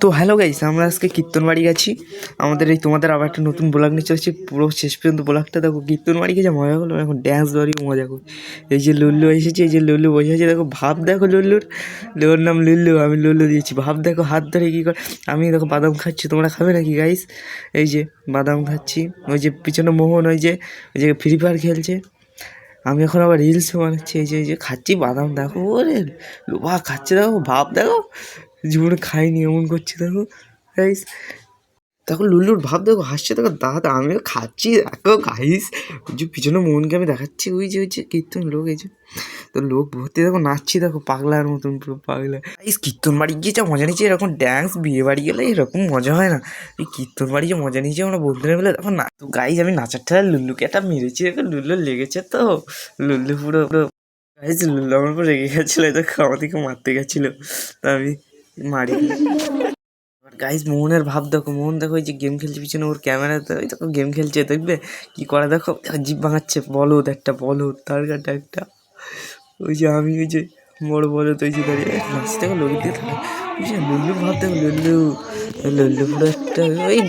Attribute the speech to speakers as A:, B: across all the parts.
A: তো hello guys আমরা আজকে কীর্তন বাড়ি গেছি আমাদের এই তোমাদের আবার একটা নতুন ব্লগ নিয়ে চলেছে পুরো শেষ পর্যন্ত ব্লগটা দেখো কীর্তন বাড়ি গেছে, মজা হলো এখন ড্যান্স বাড়ি মজা করি এই যে লুল্লু এসেছে, এই যে লুল্লু বসে আছে, দেখো, ভাব দেখো লুল্লুর। ওর নাম লুল্লু, আমি লুল্লু দিয়েছি। ভাব দেখো, হাত ধরে কী করে আমি দেখো বাদাম খাচ্ছি, তোমরা খাবে নাকি গাইস এই যে বাদাম খাচ্ছি, ওই যে পিছনে মোহন, ওই যে ওই যে ফ্রি ফায়ার খেলছে। আমি এখন আবার রিলস বানাচ্ছি, এই যে এই যে খাচ্ছি বাদাম, দেখো, ওরে, লোভা খাচ্ছে, দেখো, ভাব দেখো। জীবনে খাইনি, এমন করছে, দেখো গাইস দেখো লুল্লুর ভাব, দেখো, হাসছে, দেখো, দাদা, আমিও খাচ্ছি, দেখো গাইস ওই যে পিছনে মনকে আমি দেখাচ্ছি, ওই যে ওই যে, কীর্তন লোক, এই যে। তো লোক ভর্তি, দেখো, নাচছি, দেখো, পাগলার মতন পুরো পাগলা। গাইস কীর্তন বাড়ি গিয়ে যা মজা নিয়েছি এরকম ড্যান্স বিয়ে বাড়ি গেলে এরকম মজা হয় না। এই কীর্তন বাড়ি যে মজা নিয়েছি আমরা বন্ধুরা মিলে, দেখো, না, তো গাইস আমি নাচার ঠেলা লুল্লুকে একটা মেরেছি, দেখো লুল্লু লেগেছে তো। লুল্লু পুরো পুরো গাইস লুল্লু আমার উপর রেগে গেছিল, দেখো আমাদেরকে মারতে গেছিল। তা আমি মারি। গাইস মোহনের ভাব দেখো মোহন দেখো ওই যে গেম খেলছে পিছনে ওর ক্যামেরাতে ওই দেখো গেম খেলছে দেখবে? কি করে দেখো জিপ ভাঙাচ্ছে বলদ একটা বলদ তার কাটা একটা। ওই যে আমি ওই যে বড় বলদ ওই যে দাঁড়িয়ে নাচ দেখো লোক দিয়ে থাকে। ওই যে লুল্লু ভাব দেখো লুল্লু লুল্লু পুরো একটা ওই।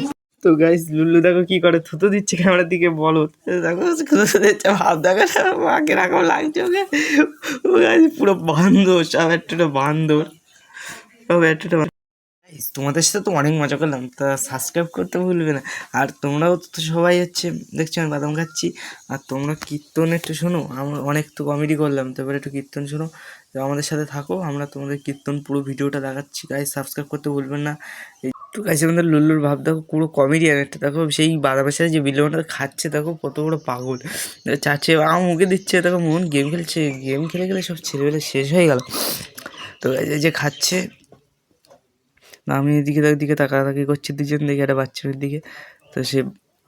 A: তো গাইস লুল্লু দেখো কি করে থুতো দিচ্ছে ক্যামেরার দিকে বলো দেখো থুতো দিচ্ছে ভাব দেখো মাকে রকম লাগছে ওকে। ও গাইস পুরো বান্দর সব একটা Guys, তোমাদের সাথে তো অনেক মজা করলাম, তা সাবস্ক্রাইব করতে ভুলবে না। আর তোমরাও তো সবাই হচ্ছে, দেখছ আমি বাদাম খাচ্ছি, আর তোমরা কীর্তন একটু শোনো, আমরা অনেক তো কমেডি করলাম তারপরে একটু কীর্তন শোনো, তো আমাদের সাথে থাকো, আমরা তোমাদের কীর্তন পুরো ভিডিওটা দেখাচ্ছি। গাইজ সাবস্ক্রাইব করতে ভুলবেন না। তো গাইছে আমাদের লুল্লুর ভাব দেখো, পুরো কমেডিয়ান একটা, দেখো সেই বাদামের সাথে যে বিল্লুটা খাচ্ছে, দেখো কত বড় পাগল। চাচ্ছে, আম মুখে দিচ্ছে, দেখো মন গেম খেলছে, গেম খেলে গেলে সব ছেলেবেলে শেষ হয়ে গেল। তো যে খাচ্ছে আমি এদিকে দিকে তাকাতাকি করছি, দুজন দিকে একটা বাচ্চাদের দিকে। তো সে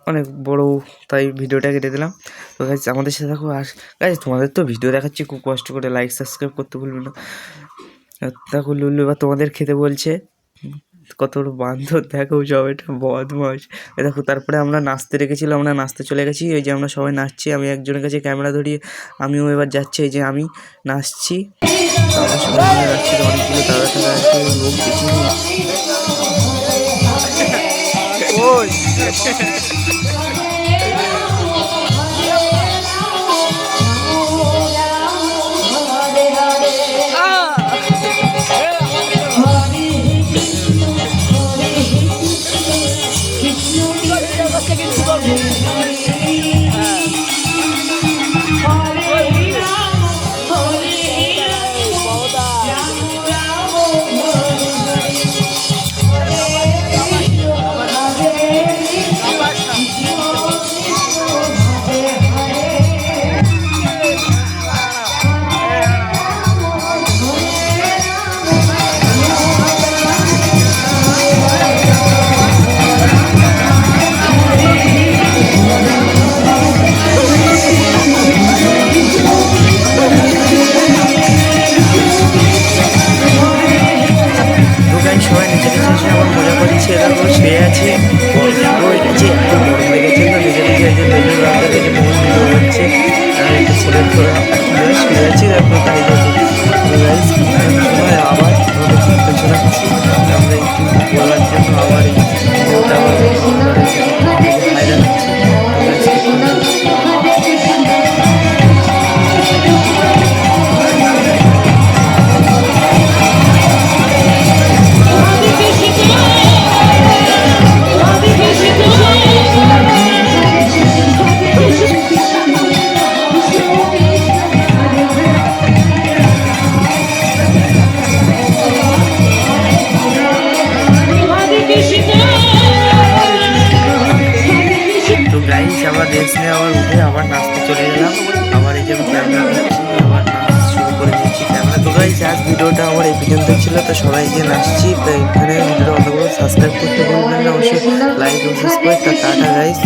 A: অনেক বড়, তাই ভিডিওটা কেটে দিলাম। তো গাছ আমাদের সাথে দেখো আর গাছ তোমাদের তো ভিডিও দেখাচ্ছি, খুব কষ্ট করে লাইক সাবস্ক্রাইব করতে ভুলবে না। দেখো লুল্লু বা তোমাদের খেতে বলছে কত বান্ধব দেখো সব, এটা বদমাস দেখো, তারপরে আমরা নাচতে রেখেছিলাম আমরা নাচতে চলে গেছি। এই যে আমরা সবাই নাচছি, আমি একজনের কাছে ক্যামেরা ধরিয়ে আমিও এবার যাচ্ছি, এই যে আমি নাচছি। অনেকগুলো নিজে এই যে থেকে বহু হচ্ছে। আমি একটু ছেলে করে নিয়ে আবার উঠে আবার নাচতে চলে গেলাম। আবার এই যে ক্যামেরা আবার নাচ শুরু করে দিচ্ছি। ক্যামেরা তো গাইস আজ ভিডিওটা আমার এই পর্যন্ত ছিল, তো সবাই গিয়ে নাচছি। তো এখানে ভিডিওটা অতগুলো সাবস্ক্রাইব করতে ভুলবেন না, অবশ্যই লাইক এবং সাবস্ক্রাইব টাটা গাইস